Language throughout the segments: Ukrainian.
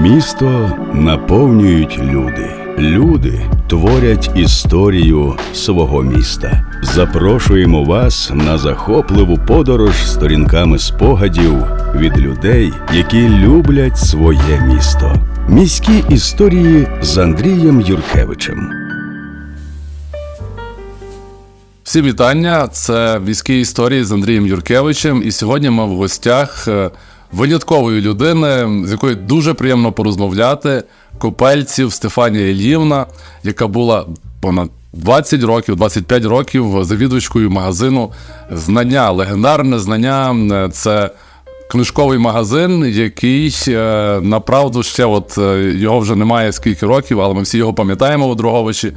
Місто наповнюють люди. Люди творять історію свого міста. Запрошуємо вас на захопливу подорож сторінками спогадів від людей, які люблять своє місто. Міські історії з Андрієм Юркевичем. Всім вітання. Це військові історії з Андрієм Юркевичем. І сьогодні ми в гостях е, виняткової людини, з якою дуже приємно порозмовляти. Копельців Стефанія Іллівна, яка була понад 20 років, 25 років завідувачкою магазину знання. Легендарне знання це книжковий магазин, який е, направду ще от е, його вже немає скільки років, але ми всі його пам'ятаємо у Дроговичі.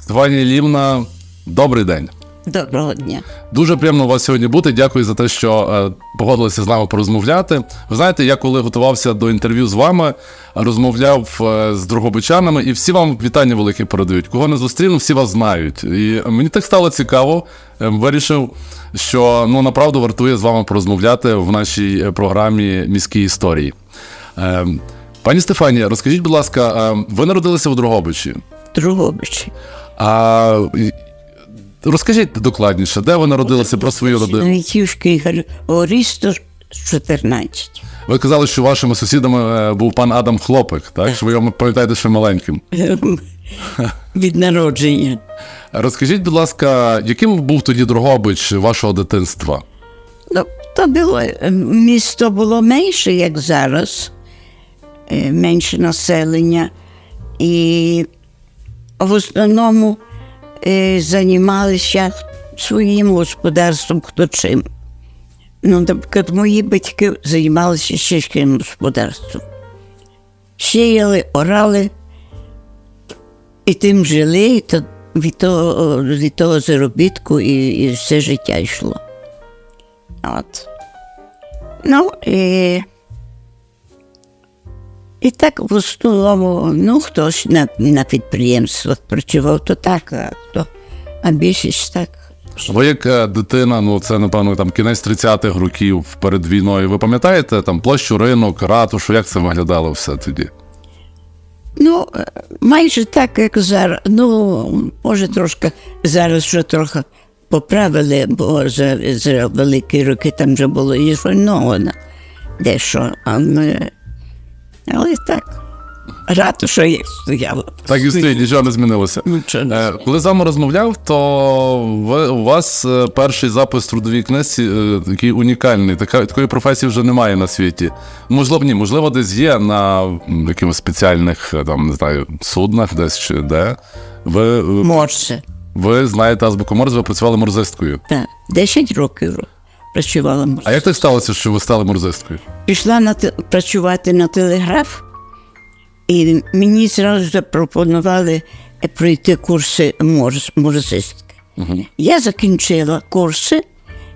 Стефанія Іллівна, добрий день. Доброго дня. Дуже приємно у вас сьогодні бути. Дякую за те, що е, погодилися з нами порозмовляти. Ви знаєте, я коли готувався до інтерв'ю з вами, розмовляв е, з другобичанами, і всі вам вітання велике передають. Кого не зустріну, всі вас знають. І мені так стало цікаво. е, Вирішив, що ну направду вартує з вами порозмовляти в нашій програмі міські історії. Пані Стефанія, розкажіть, будь ласка, ви народилися в Дрогобичі. Другобичі. А розкажіть докладніше, де ви народилися про свою родину? Вітівський Орісто 14. Ви казали, що вашими сусідами е, був пан Адам Хлопик, так? Що ви його пам'ятаєте ще маленьким. Від народження. Розкажіть, будь ласка, яким був тоді Дрогобич вашого дитинства? Ну, то було, е, місто було менше, як зараз, е, менше населення. І в основному займалися своїм господарством хто чим. Ну, наприклад, мої батьки займалися сільським господарством. Сіяли, орали, і тим жили, і то від того, від того заробітку і, і все життя йшло. От. Ну, і, і так в основному, ну, хтось на, на підприємствах працював, то так, а хто, а більшість так. Ви як е, дитина, ну це напевно там кінець 30-х років перед війною. Ви пам'ятаєте там площу ринок, ратушу, як це виглядало все тоді? Ну, е, майже так, як зараз. Ну, може, трошки зараз вже трохи поправили, бо за, за великі роки там вже було і зруйновано дещо. А ми, але так, ратуша як стояла. Так і нічого не змінилося. Нічого не Е, Коли з вами розмовляв, то ви, у вас е, перший запис в трудовій книжці е, такий унікальний. Така, такої професії вже немає на світі. Можливо, ні, можливо, десь є на якихось спеціальних там, не знаю, суднах, десь чи де. Ви, е, ви знаєте азбуку Морзе, ви працювали морзисткою. Так, 10 років працювала. Морзе. А як так сталося, що ви стали морзисткою? Пішла на те- працювати на телеграф, і мені зразу запропонували е, пройти курси морз, морзистки. Я закінчила курси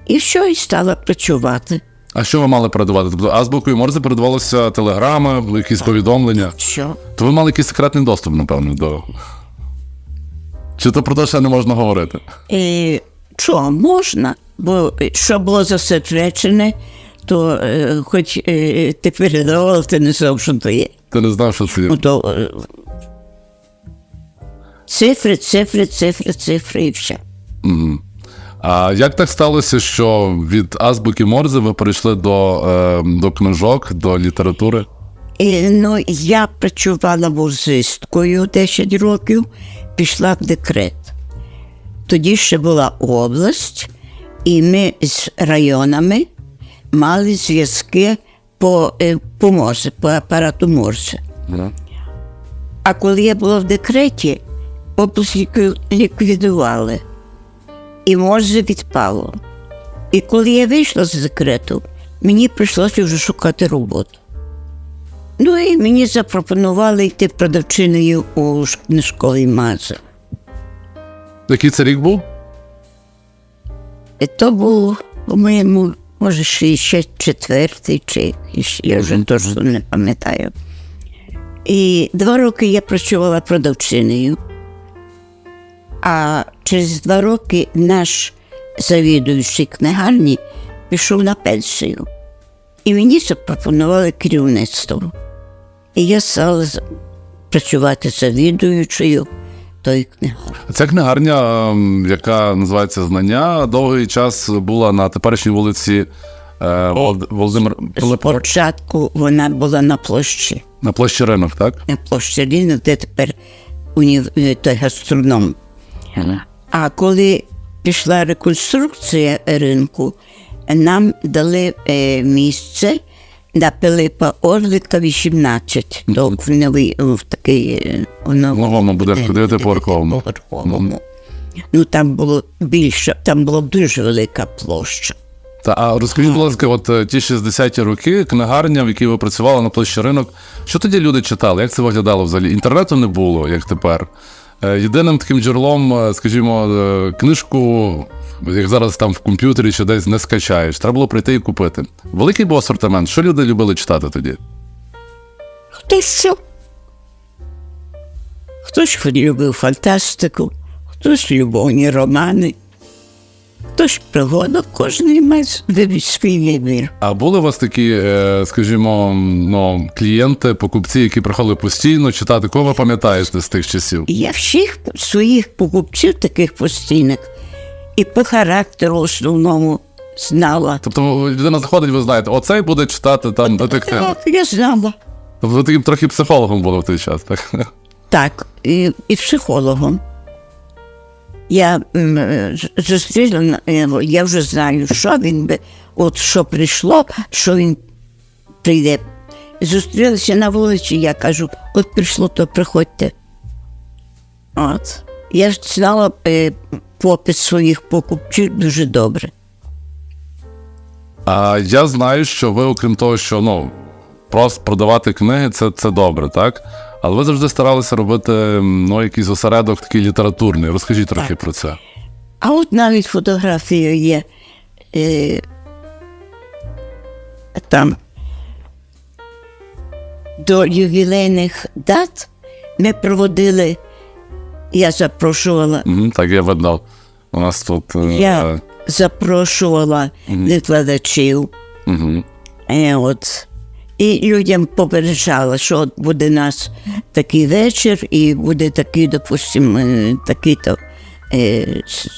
і все, і стала працювати. А що ви мали передавати? Тобто азбукою Морзе передавалося телеграми, якісь повідомлення. Що? То ви мали якийсь секретний доступ, напевно, до. Чи то про те ще не можна говорити? І, що, можна? Бо е, що було засекречене, то е, хоч е, ти передавала, ти не знав, що то є. Ти не знав, що це є. Ну, то, е, цифри, цифри, цифри, цифри і все. А як так сталося, що від азбуки Морзе ви перейшли до, е, до книжок, до літератури? І, ну, я працювала музисткою 10 років, пішла в декрет. Тоді ще була область, і ми з районами мали зв'язки по, е, по Морзе, по апарату Морзе. А коли я була в декреті, область ліквідували, і Морзе відпало. І коли я вийшла з декрету, мені прийшлося вже шукати роботу. Ну і мені запропонували йти продавчиною у ш- книжковий магазин. Який це рік був? То був, по-моєму, може, 64-й чи я вже точно не пам'ятаю. І два роки я працювала продавчиною, а через два роки наш завідуючий книгарні пішов на пенсію. І мені запропонували керівництво. І я стала працювати завідуючою тої книгарні. Ця книгарня, яка називається Знання, довгий час була на теперішній вулиці е, Володимир Спочатку вона була на площі, на площі ринок, так? на площі Ринок, де тепер унів... е, той гастроном. А коли пішла реконструкція ринку, нам дали е, місце на Пилипа Орлика 18, то в, такий в В новому будинку, дев'ятиповерховому. Ну там було більше, там була дуже велика площа. Та а розкажіть, будь ласка, от е, ті 60-ті роки, книгарня, в якій ви працювали на площі ринок. Що тоді люди читали? Як це виглядало взагалі? Інтернету не було, як тепер. Е, Єдиним таким джерелом, е, скажімо, е, книжку, як зараз там в комп'ютері чи десь не скачаєш, треба було прийти і купити. Великий був асортимент. Що люди любили читати тоді? Хтось? Хтось любив фантастику, хтось любовні романи, хтось пригоду, кожен має свій- свій вибір. А були у вас такі, е, скажімо, ну, клієнти, покупці, які приходили постійно читати? Кого ви пам'ятаєте з тих часів? Я всіх своїх покупців таких постійних і по характеру основному знала. Тобто людина заходить, ви знаєте, оцей буде читати там детектив. Так, я знала. Тобто ви таким трохи психологом були в той час, так? Так, і, і психологом. Я зустріла, е, я вже знаю, що він би, от що прийшло, що він прийде. Зустрілися на вулиці, я кажу, от прийшло, то приходьте. От. Я ж знала е, попит своїх покупців дуже добре. А я знаю, що ви, окрім того, що ну, просто продавати книги, це, це добре, так? Але ви завжди старалися робити ну, якийсь осередок такий літературний. Розкажіть трохи про це. А от навіть фотографія є е, там до ювілейних дат ми проводили, я запрошувала, Угу, так я видав. У нас тут. е, я запрошувала викладачів. Угу. Е, от. І людям попереджала, що от буде у нас такий вечір, і буде такий, допустимо, е, такий-то е, з,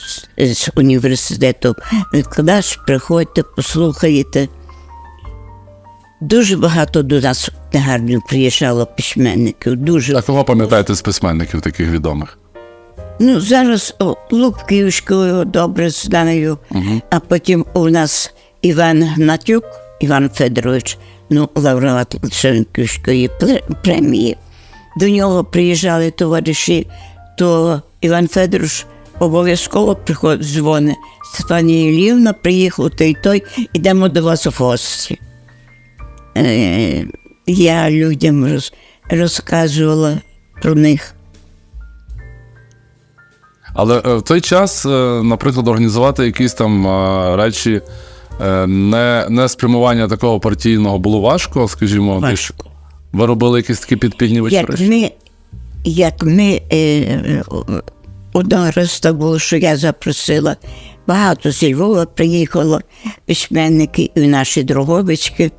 з- університету викладач, приходьте, послухаєте. Дуже багато до нас в приїжджало письменників. Дуже. А кого пам'ятаєте з письменників таких відомих? Ну, зараз Лубківського добре знаю, а потім у нас Іван Гнатюк, Іван Федорович, ну, лауреат Шевенківської премії. До нього приїжджали товариші, то Іван Федорович обов'язково приходить, дзвонить. Стефанія Ілівна приїхала той той, ідемо до вас у гості. Е, я людям роз, розказувала про них. Але е, в той час, е, наприклад, організувати якісь там речі, не, не спрямування такого партійного було важко, скажімо. Важко. Ви робили якісь такі підпільні вечори? Як ми, як ми е, е, одного раз так було, що я запросила, багато зі Львова приїхало письменники і наші Дроговички,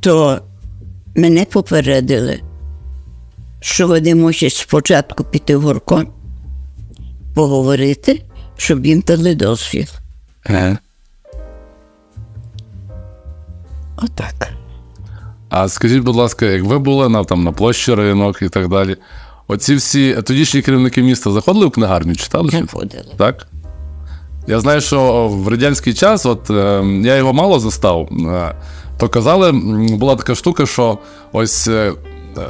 то мене попередили, що вони можуть спочатку піти в горкон, поговорити, щоб їм дали дозвіл. Е. Отак. А скажіть, будь ласка, як ви були на, там, на площі ринок і так далі, оці всі тодішні керівники міста заходили в книгарню, читали? Заходили. Так? Я знаю, що в радянський час, от е, я його мало застав, е, то казали, була така штука, що ось е, е,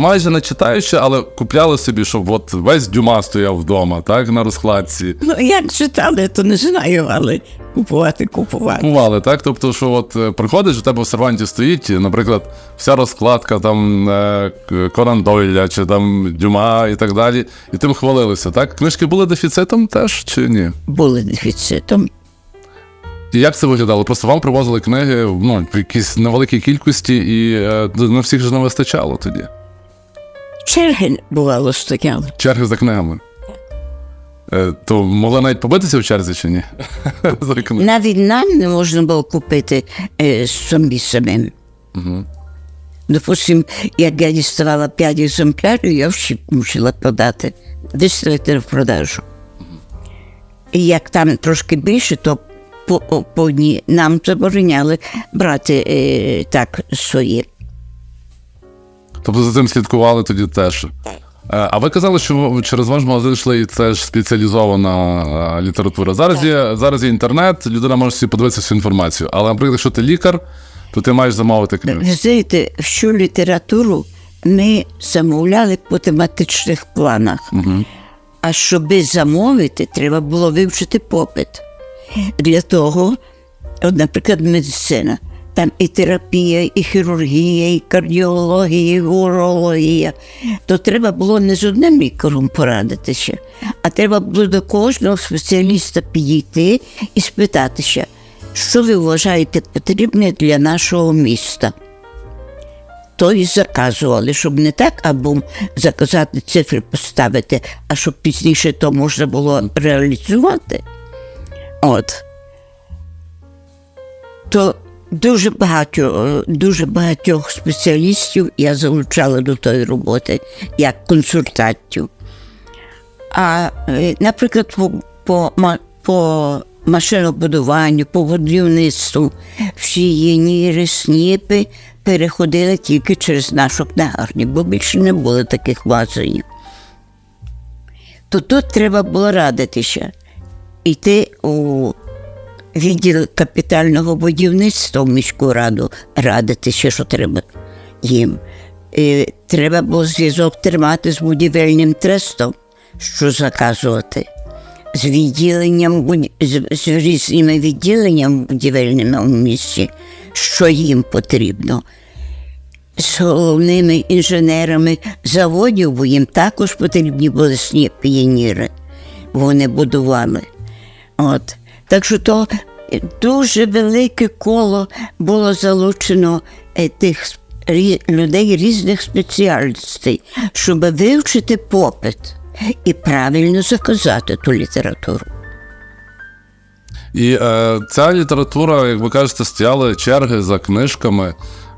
майже не читаючи, але купляли собі, щоб от весь дюма стояв вдома, так, на розкладці. Ну, як читали, то не знаю, але купувати, купувати. Купували, так? Тобто, що от е, приходиш, у тебе в серванті стоїть, наприклад, вся розкладка там е, Конан Дойля чи там Дюма і так далі, і тим хвалилися, так? Книжки були дефіцитом теж чи ні? Були дефіцитом. І як це виглядало? Просто вам привозили книги ну, в якійсь невеликій кількості, і е, на всіх же не вистачало тоді. Черги бувало стояли. Черги за книгами. Е, то могли навіть побитися в черзі чи ні? За. Навіть нам не можна було купити е, самі самим. Допустим, як я діставала 5 екземплярів, я всі мусила продати, виставити в продажу. І як там трошки більше, то по, по одній нам забороняли брати е, так свої. Тобто за цим слідкували тоді теж. Е, А ви казали, що через ваш магазин йшли і це ж спеціалізована е, література. Зараз є, зараз є інтернет, людина може собі подивитися всю інформацію. Але, наприклад, якщо ти лікар, то ти маєш замовити книгу. Ви знаєте, всю літературу ми замовляли по тематичних планах. А щоби замовити, треба було вивчити попит. Для того, от, наприклад, медицина. Там і терапія, і хірургія, і кардіологія, і урологія. То треба було не з одним лікарем порадитися, а треба було до кожного спеціаліста підійти і спитатися, що ви вважаєте потрібне для нашого міста. То і заказували, щоб не так, або заказати цифри поставити, а щоб пізніше то можна було реалізувати. От. То дуже багато, дуже багатьох спеціалістів я залучала до тої роботи як консультантів. А, е, наприклад, по, по, по машинобудуванню, по будівництву, всі єніри, сніпи переходили тільки через нашу книгарню, бо більше не було таких вазонів. То тут треба було радитися, йти у відділ капітального будівництва в міську раду, радитися, що треба їм. І треба було зв'язок тримати з будівельним трестом, що заказувати, з відділенням з, різними відділеннями будівельними в місті, що їм потрібно. З головними інженерами заводів, бо їм також потрібні були піоніри, вони будували. От. Так що то е, дуже велике коло було залучено е, тих людей різних спеціальностей, щоб вивчити попит і правильно заказати ту літературу. І е, ця література, як ви кажете, стояли черги за книжками.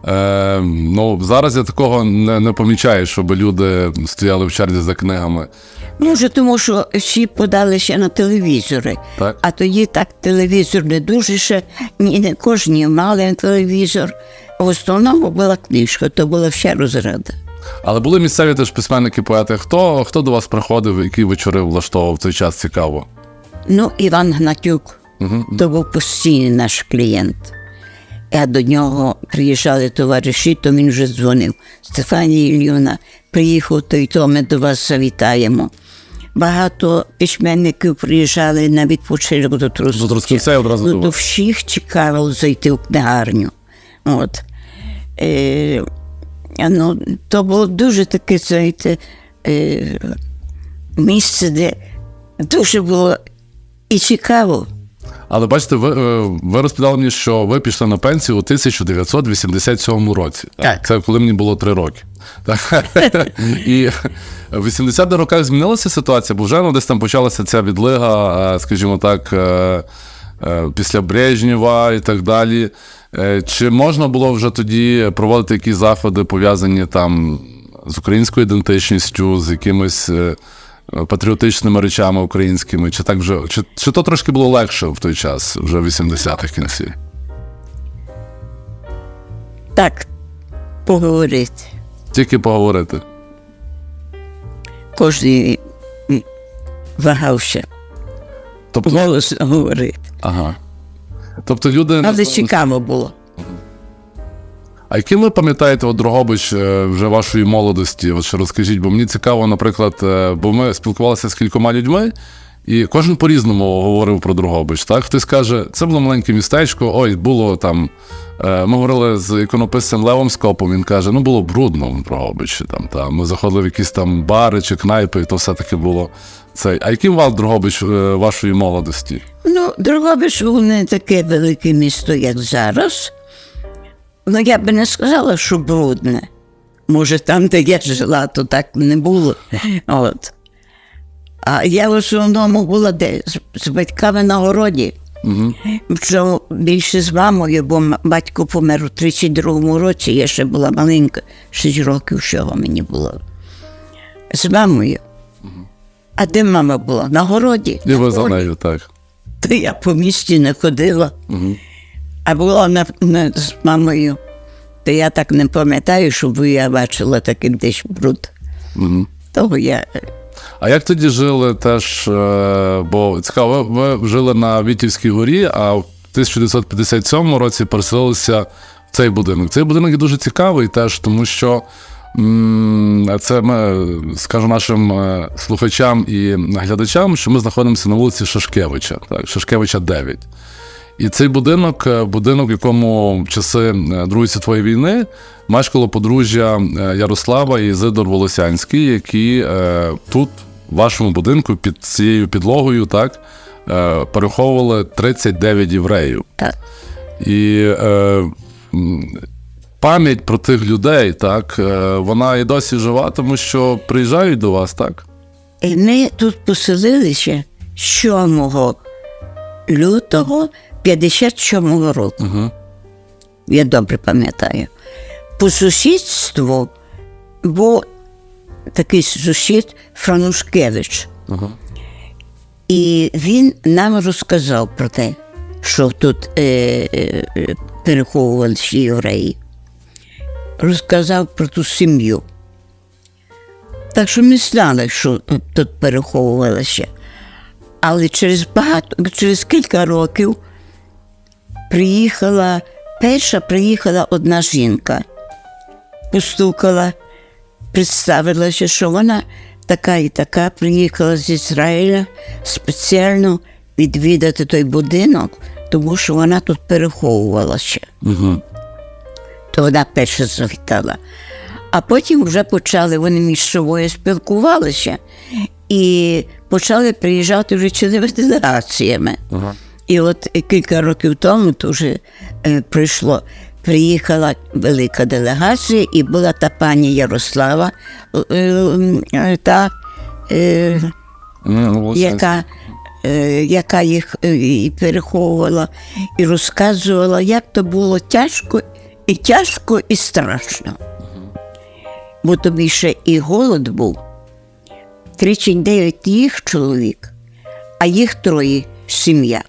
Е, ну, зараз я такого не, не помічаю, щоб люди стояли в черзі за книгами. Може, тому що всі подалися на телевізори. Так. А тоді так телевізор не дуже ще, ні, не кожні мали телевізор. В основному була книжка, то була вся розрада. Але були місцеві теж письменники, поети. Хто, хто до вас приходив, які вечори влаштовував в цей час цікаво? Ну, Іван Гнатюк, то був постійний наш клієнт. А до нього приїжджали товариші, то він вже дзвонив. Стефанія Ілюна, приїхав, то й то ми до вас завітаємо. Багато письменників приїжджали на відпочинок до Трускавця. До одразу до Ну, до всіх цікаво зайти в книгарню. От. Е, ну, то було дуже таке, знаєте, е, місце, де дуже було і цікаво. Але бачите, ви, е, ви розповідали мені, що ви пішли на пенсію у 1987 році. Так. Це коли мені було 3 роки. Так. І в 80-х роках змінилася ситуація, бо вже ну, десь там почалася ця відлига, е, скажімо так, е, після Брежнєва і так далі. Чи можна було вже тоді проводити якісь заходи, пов'язані там з українською ідентичністю, з якимись. Патріотичними речами українськими, чи так вже чи, чи то трошки було легше в той час, вже в 80-х кінці? Так, поговорити. Тільки поговорити. Кожен вагався Тобто, голосно говорити. ага. Тобто люди. Але цікаво було. А яким ви пам'ятаєте от Дрогобич е, вже вашої молодості? От ще розкажіть, бо мені цікаво, наприклад, е, бо ми спілкувалися з кількома людьми, і кожен по-різному говорив про Дрогобич. Так, хтось каже, це було маленьке містечко, ой, було там. е, Ми говорили з іконописцем Левом Скопом, він каже, ну було брудно в Дрогобичі. Там, там. Ми заходили в якісь там бари чи кнайпи, і то все-таки було цей. А яким вас Дрогобич вашої молодості? Ну, Дрогобич був не таке велике місто, як зараз. Ну, я би не сказала, що брудне. Може, там, де я жила, то так не було. От. А я в основному була де з, батьками на городі. Угу. Більше з мамою, бо батько помер у 32-му році, я ще була маленька, 6 років всього мені було. З мамою. А де мама була? На городі. І ви за нею, так. То я по місті не ходила. Угу. А була на, на, з мамою. То я так не пам'ятаю, щоб я бачила такий десь бруд. Угу. Того я А як тоді жили теж, е, бо цікаво, ви, ви жили на Вітівській горі, а в 1957 році переселилися в цей будинок. Цей будинок є дуже цікавий теж, тому що це ми скажу нашим е, слухачам і глядачам, що ми знаходимося на вулиці Шашкевича, так, Шашкевича 9. І цей будинок, е, будинок, в якому в часи е, Другої світової війни мешкало подружжя е, Ярослава і Зидор Волосянський, які тут, в вашому будинку, під цією підлогою, так, переховували 39 євреїв. так. І е, пам'ять про тих людей, так, вона і досі жива, тому що приїжджають до вас, так? Ми тут поселилися 7 лютого 57 року. Угу. Я добре пам'ятаю. По сусідству був такий сусід Франушкевич. Угу. І він нам розказав про те, що тут е, е, переховувалися євреї. Розказав про ту сім'ю. Так що ми знали, що тут переховувалися. Але через багато, через кілька років приїхала, перша приїхала одна жінка, постукала, представилася, що вона така і така приїхала з Ізраїля спеціально відвідати той будинок, тому що вона тут переховувалася. Угу. То вона перша завітала. А потім вже почали вони між собою спілкувалися і почали приїжджати вже цілими делегаціями. Ага. І от е, кілька років тому то вже е, прийшло, приїхала велика делегація, і була та пані Ярослава, е, та, е, яка, е, яка їх і переховувала, і розказувала, як то було тяжко, і тяжко, і страшно. Бо тобі ще і голод був. 39 їх чоловік, а їх троє сім'я.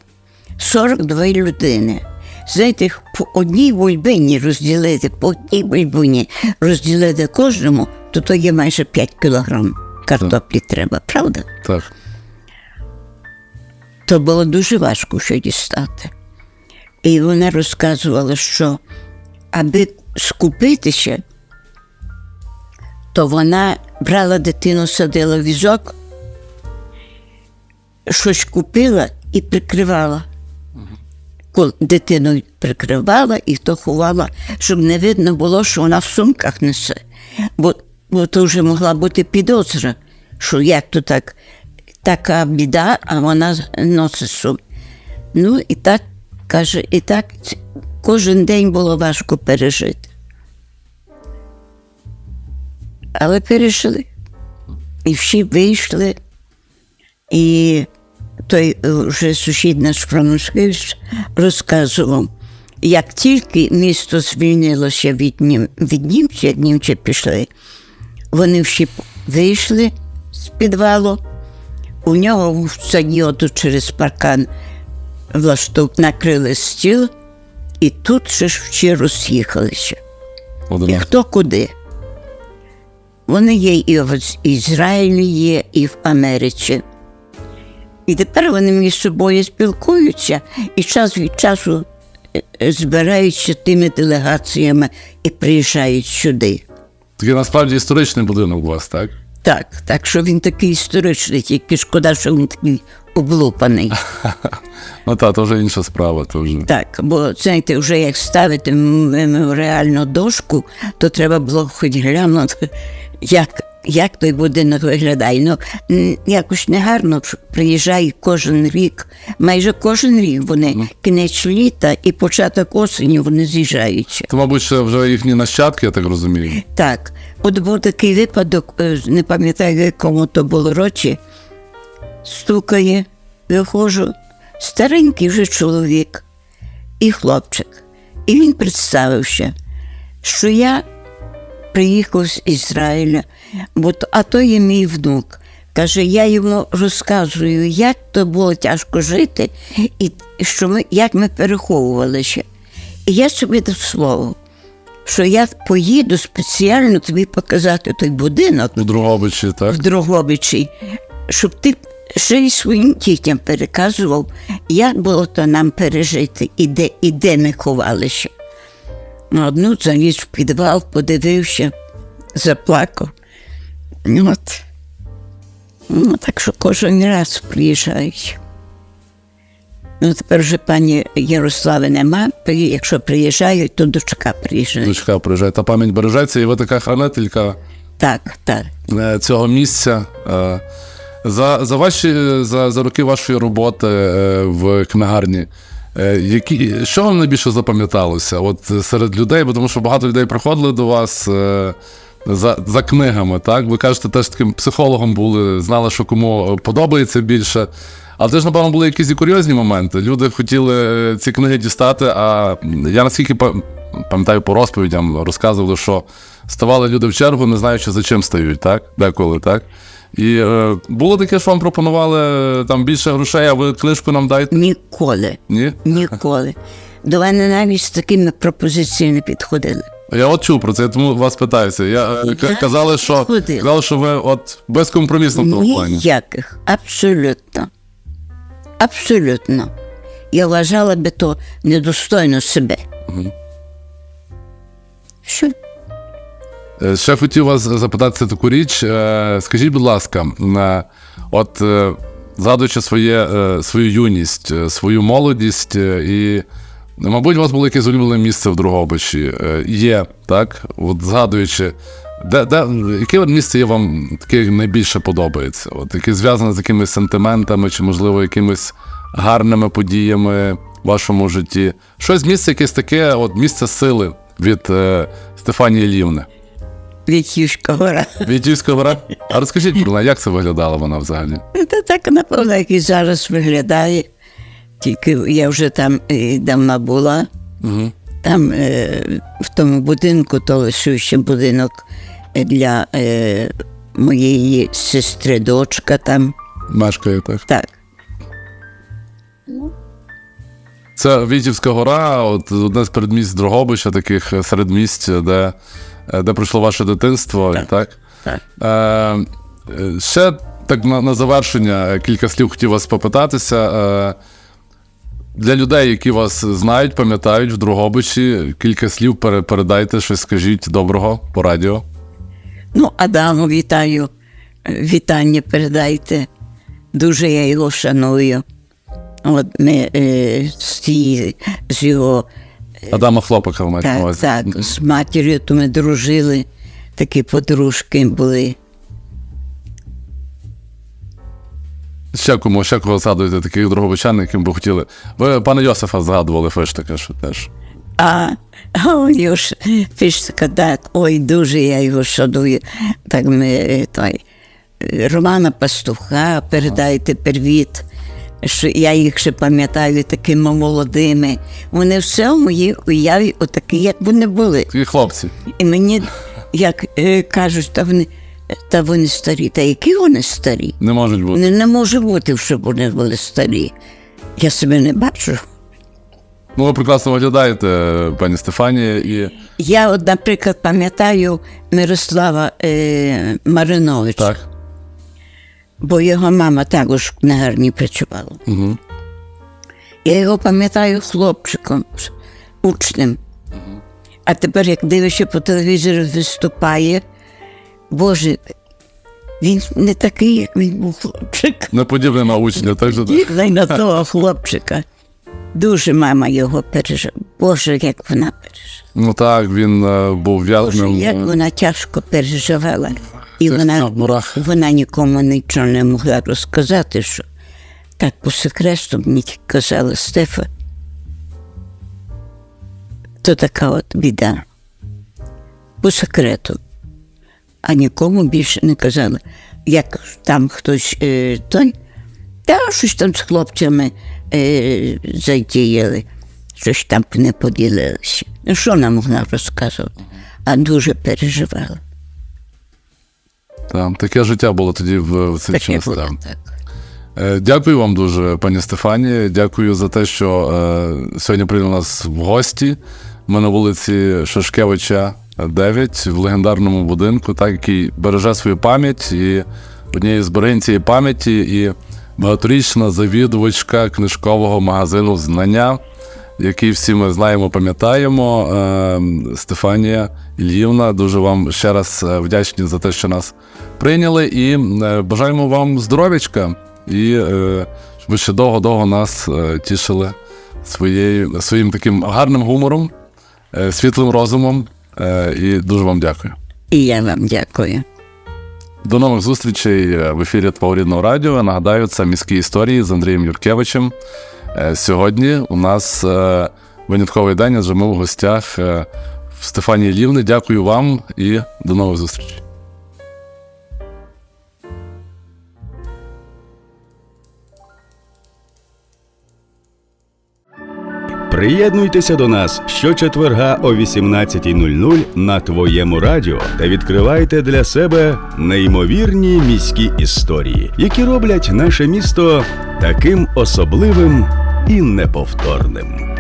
42 людини. Знаєте, по одній вольбині розділити, по одній вольбині розділити кожному, то то є майже 5 кілограм картоплі треба, правда? Так. то було дуже важко що дістати. І вона розказувала, що аби скупитися, то вона брала дитину, садила в візок, щось купила і прикривала. Дитину прикривала і то ховала, щоб не видно було, що вона в сумках несе. Бо, бо то вже могла бути підозра, що як то так, така біда, а вона носить сум. Ну і так каже, і так кожен день було важко пережити. Але пережили. І всі вийшли, і той е, вже сусід наш Франушкевич розказував, як тільки місто звільнилося від, нім, від німців, як німці пішли, вони всі вийшли з підвалу, у нього в саді отут через паркан влаштов накрили стіл, і тут ще ж всі роз'їхалися. І хто куди. Вони є і в Ізраїлі є, і в Америці. І тепер вони між собою спілкуються і час від часу е, е, збираються тими делегаціями і приїжджають сюди. Такий насправді історичний будинок у вас, так? Так, так що він такий історичний, тільки шкода, що він такий облупаний. Ну так, то вже інша справа, то вже. Так, бо знаєте, вже як ставити меморіальну дошку, то треба було хоч глянути, як, як той будинок виглядає. Ну, якось негарно що приїжджає кожен рік, майже кожен рік вони кінець літа і початок осені вони з'їжджаються. То, мабуть, ще вже їхні нащадки, я так розумію. Так, от був такий випадок, е, не пам'ятаю, в якому то було році, стукає, виходжу, старенький вже чоловік і хлопчик. І він представився, що я приїхав з Ізраїля, бо а то є мій внук. Каже, я йому розказую, як то було тяжко жити, і що ми, як ми переховувалися. І я собі дав слово, що я поїду спеціально тобі показати той будинок У Другобичі, так? в Дрогобичі, щоб ти ще й своїм дітям переказував, як було то нам пережити і де, і де ми ховалися. Ну, Одну заліз в підвал, подивився, заплакав. От. Ну, так що кожен раз приїжджають. Ну, тепер вже пані Ярослави нема, якщо приїжджають, то дочка приїжджає. Дочка приїжджає, та пам'ять бережеться, і ви така хранителька Так, так. е, цього місця. Е, За, за, ваші, за, за роки вашої роботи е, в книгарні, які, що вам найбільше запам'яталося от серед людей, бо тому що багато людей приходили до вас за, за книгами, так? Ви кажете, теж таким психологом були, знали, що кому подобається більше. Але теж, напевно, були якісь і курйозні моменти. Люди хотіли е, ці книги дістати, а я наскільки пам'ятаю по розповідям, розказували, що ставали люди в чергу, не знаючи, за чим стають, так? Деколи, так? І е, було таке, що вам пропонували е, там більше грошей, а ви книжку нам дайте? Ніколи. Ні? Ніколи. До мене навіть з такими пропозиціями підходили. Я от чув про це, я тому вас питаюся. Я, е, к- казали, що, ходила. казали, що ви от безкомпромісно в тому плані. Ніяких. Абсолютно. Абсолютно. Я вважала би то недостойно себе. Що? Е, Ще хотів вас запитати таку річ. Е, Скажіть, будь ласка, е, от е, згадуючи своє, е, свою юність, е, свою молодість, е, і, мабуть, у вас було якесь улюблене місце в Другобичі. Е, Є, так? От згадуючи, де, де, яке місце є вам таке найбільше подобається? От, яке зв'язане з якимись сентиментами, чи, можливо, якимись гарними подіями в вашому житті? Щось місце якесь таке, от місце сили від е, Стефанії Лівни. Вітюшка гора. Вітівська гора. А розкажіть як це виглядала вона взагалі? Та так, напевно, як і зараз виглядає. Тільки я вже там е, давно була. Угу. Там е, в тому будинку, то лишився будинок для е, моєї сестри, дочка там. Мешкає так. Так. Це Вітівська гора, от одне з передмість Дрогобича, таких е, середмість, де, е, де пройшло ваше дитинство, так? Так. Е, е, ще так на, на завершення е, кілька слів хотів вас попитатися. Е, для людей, які вас знають, пам'ятають в Дрогобичі, кілька слів пере- передайте, щось скажіть доброго по радіо. Ну, Адаму вітаю. Е, Вітання передайте. Дуже я його шаную. От ми е, з, з його Адама Хлопака ви маєте на так, так, з матір'ю, то ми дружили, такі подружки були. Ще кому, ще кого згадуєте, таких дрогобичан, яким би хотіли. Ви пана Йосифа згадували Фиштака, що теж. А, нього ж фішка так, ой, дуже я його шаную. Так ми той, Романа Пастуха, передайте привіт. Що я їх ще пам'ятаю такими молодими. Вони все в моїй уяві отакі, як вони були. Такі хлопці. І мені, як е, кажуть, та вони, та вони старі. Та які вони старі? Не можуть бути. Не, не може бути, щоб вони були старі. Я себе не бачу. Ну, ви прекрасно виглядаєте, пані Стефанія, і Я, от, наприклад, пам'ятаю Мирослава е, Мариновича, так. бо його мама також в книгарні працювала. Угу. Я його пам'ятаю хлопчиком, учнем. А тепер, як дивишся по телевізору, виступає, Боже, він не такий, як він був хлопчик. Не подібне на учня, так же. Дивний на того хлопчика. Дуже мама його пережила. Боже, як вона пережила. Ну так, він е, був Боже, в'язним. як вона тяжко переживала. І Це вона, мурах. вона нікому нічого не могла розказати, що так по секрету мені тільки казала Стефа. То така от біда. По секрету. А нікому більше не казала. Як там хтось е, той, та щось там з хлопцями е, затіяли, що ж там не поділилися. Ну, що нам могла розказувати? А дуже переживала. Там таке життя було тоді в, в цей час. було, так. так. Е, Дякую вам дуже, пані Стефані. Дякую за те, що е, сьогодні прийняли нас в гості. Ми на вулиці Шашкевича 9 в легендарному будинку, так, який береже свою пам'ять. І однією з берегинь цієї пам'яті і багаторічна завідувачка книжкового магазину Знання, який всі ми знаємо, пам'ятаємо. Е, Стефанія Ільївна, дуже вам ще раз е, вдячні за те, що нас прийняли, і е, бажаємо вам здоров'ячка. І щоб ви ще довго-довго нас тішили своєю, своїм таким гарним гумором, світлим розумом. Е, і дуже вам дякую. І я вам дякую. До нових зустрічей в ефірі Твого рідного радіо. Нагадаю, це міські історії з Андрієм Юркевичем. Е, Сьогодні у нас е, винятковий день, адже ми в гостях в Стефанії Лівни. Дякую вам і до нових зустрічей. Приєднуйтеся до нас щочетверга о 18.00 на твоєму радіо та відкривайте для себе неймовірні міські історії, які роблять наше місто таким особливим і неповторним.